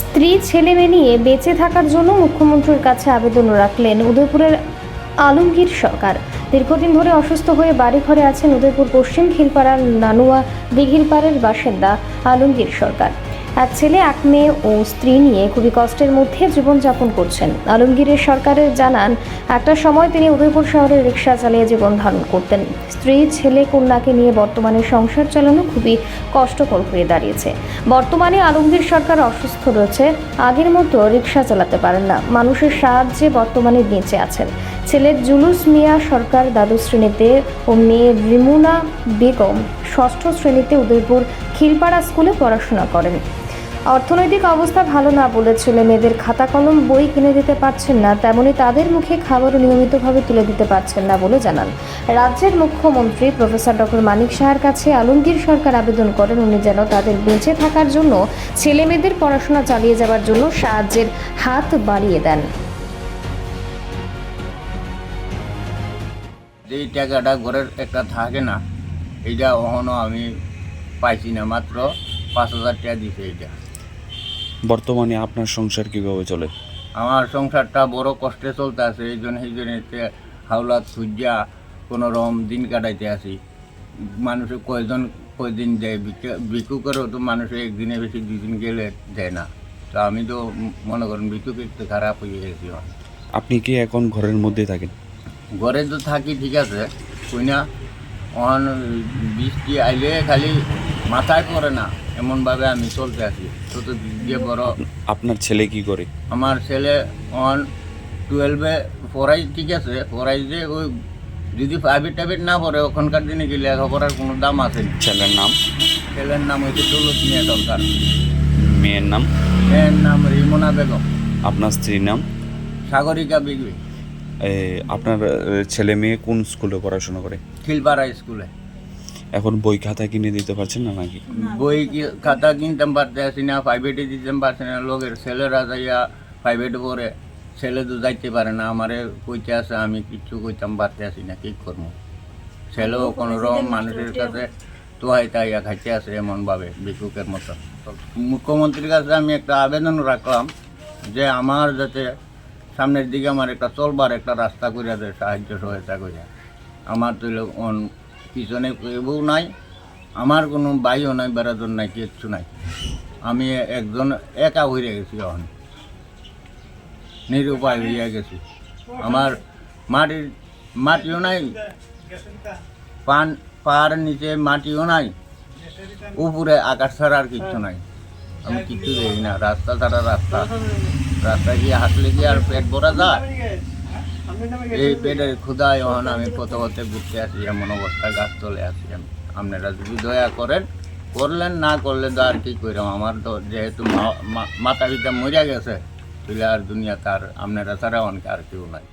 স্ত্রী ছেলে নিয়ে বেঁচে থাকার জন্য মুখ্যমন্ত্রীর কাছে আবেদন রাখলেন উদয়পুরের আলমগীর সরকার। দীর্ঘদিন ধরে অসুস্থ হয়ে বাড়ি ঘরে আছেন উদয়পুর পশ্চিম খিলপাড়ার নানুয়া দিঘিরপাড়ের বাসিন্দা আলমগীর সরকার। এক ছেলে, এক মেয়ে ও স্ত্রী নিয়ে খুবই কষ্টের মধ্যে জীবনযাপন করছেন। আলমগীরের সরকারের জানান, একটা সময় তিনি উদয়পুর শহরে রিক্সা চালিয়ে জীবন ধারণ করতেন। স্ত্রী, ছেলে, কন্যাকে নিয়ে বর্তমানে সংসার চালানো খুবই কষ্টকর হয়ে দাঁড়িয়েছে। বর্তমানে আলমগীর সরকার অসুস্থ রয়েছে, আগের মতো রিক্সা চালাতে পারেন না। মানুষের সাহায্যে বর্তমানে বেঁচে আছেন। ছেলের জুলুস মিয়া সরকার দ্বাদশ শ্রেণীতে ও মেয়ে রিমুনা বেগম ষষ্ঠ শ্রেণীতে উদয়পুর খিলপাড়া স্কুলে পড়াশোনা করেন। অর্থনৈতিক অবস্থা ভালো না বলে ছেলে মেয়েদের খাতা কলম বই কিনে দিতে পারছেন না, তেমনি তাদের মুখে খাবারও নিয়মিতভাবে তুলে দিতে পারছেন না বলে জানান। রাজ্যের মুখ্যমন্ত্রী প্রফেসর ডক্টর মানিক শাহের কাছে আলমগীর সরকার আবেদন করেন, উনি যেন তাদের বেঁচে থাকার জন্য ছেলে মেয়েদের পড়াশোনা চালিয়ে যাওয়ার জন্য সাহায্যের হাত বাড়িয়ে দেন। এই টাকাটা ঘরের একটা থাকে না, এইটা এখনও আমি পাইছি না, মাত্র পাঁচ হাজার টাকা দিছে এইটা। বর্তমানে আপনার সংসার কীভাবে চলে? আমার সংসারটা বড় কষ্টে চলতে আছে এই জন্য এই জন্য হাওলা সূর্যা কোনো রকম দিন কাটাইতে আসি। মানুষে কয়জন কয়দিন দেয়? বিকা- বিক্রি করেও তো মানুষে একদিনে বেশি দুই দিন গেলে দেয় না। তো আমি তো মনে করেন বিক্রি একটু খারাপ হয়ে গেছি। আপনি কি এখন ঘরের মধ্যে থাকেন? ঘরে তো থাকি ঠিক আছে। কইনা অন বৃষ্টি আইলে খালি মাথায় পড়ে না। এমনভাবে আমি চলতে আছি। তো তো দিয়ে বড়। আপনার ছেলে কি করে? আমার ছেলে অন টুয়েলভে পড়াই ঠিক আছে? পড়াই যে ওই যদি প্রাইভেট টাইভেট না পড়ে ওখানকার দিনে কি লেখাপড়ার কোনো দাম আছে ছেলের নাম? ছেলের নাম হচ্ছে দৌলত মিয়া দরকার মেয়ের নাম? মেয়ের নাম রিমনা বেগম। আপনার স্ত্রীর নাম? সাগরিকা বিগবি। এ, আপনার ছেলে মেয়ে কোন স্কুলে পড়াশোনা করে? খিলপাড়া স্কুলে। এখন বই খাতা কিনে দিতে পারছেন না নাকি? বই খাতা কিনতাম পারতে আসি না প্রাইভেটে দিতাম পারছি না। লোকের ছেলেরা যাইয়া প্রাইভেটে পড়ে। ছেলে তো যাইতে পারে না, আমারে কইতে আসে আমি কিচ্ছু কইতাম পারতে আসি না, কি করব? ছেলেও কোনো রকম মানুষের কাছে তোহাই তাইয়া খাইতে আসে এমনভাবে, ভিক্ষুকের মতো। মুখ্যমন্ত্রীর কাছে আমি একটা আবেদন রাখলাম যে আমার যাতে সামনের দিকে আমার একটা চলবার একটা রাস্তা করে দেয়, সাহায্য সহায়তা করে আমার তো অন- পিছনে কেউ নাই, আমার কোনো বাইও নাই, বেড়াদর নাই, কিচ্ছু নাই। আমি একজন একা হয়ে গেছি এখন। নিরুপায় হইয়া গেছি। আমার মাটির মাটিও নাই, পান পার নিচে মাটিও নাই, উপরে আকাশ ছাড়া আর কিচ্ছু নাই। আমি কিচ্ছু দেখি না, রাস্তা ছাড়া রাস্তা। রাস্তা গিয়ে হাঁটলে গিয়ে আর পেট ভরা যায়? এই পেটের ক্ষুদায় হন আমি কত ঘুরতে আসি, এমন অবস্থা গাছ চলে আসি আপনারা যদি দয়া করেন, করলেন, না করলে তো আর কি কইরাম? আমার তো যেহেতু মাতা পিতা মরিয়া গেছে, তাহলে আর দুনিয়া তার আপনারা ছাড়া অনেক আর কেউ নাই।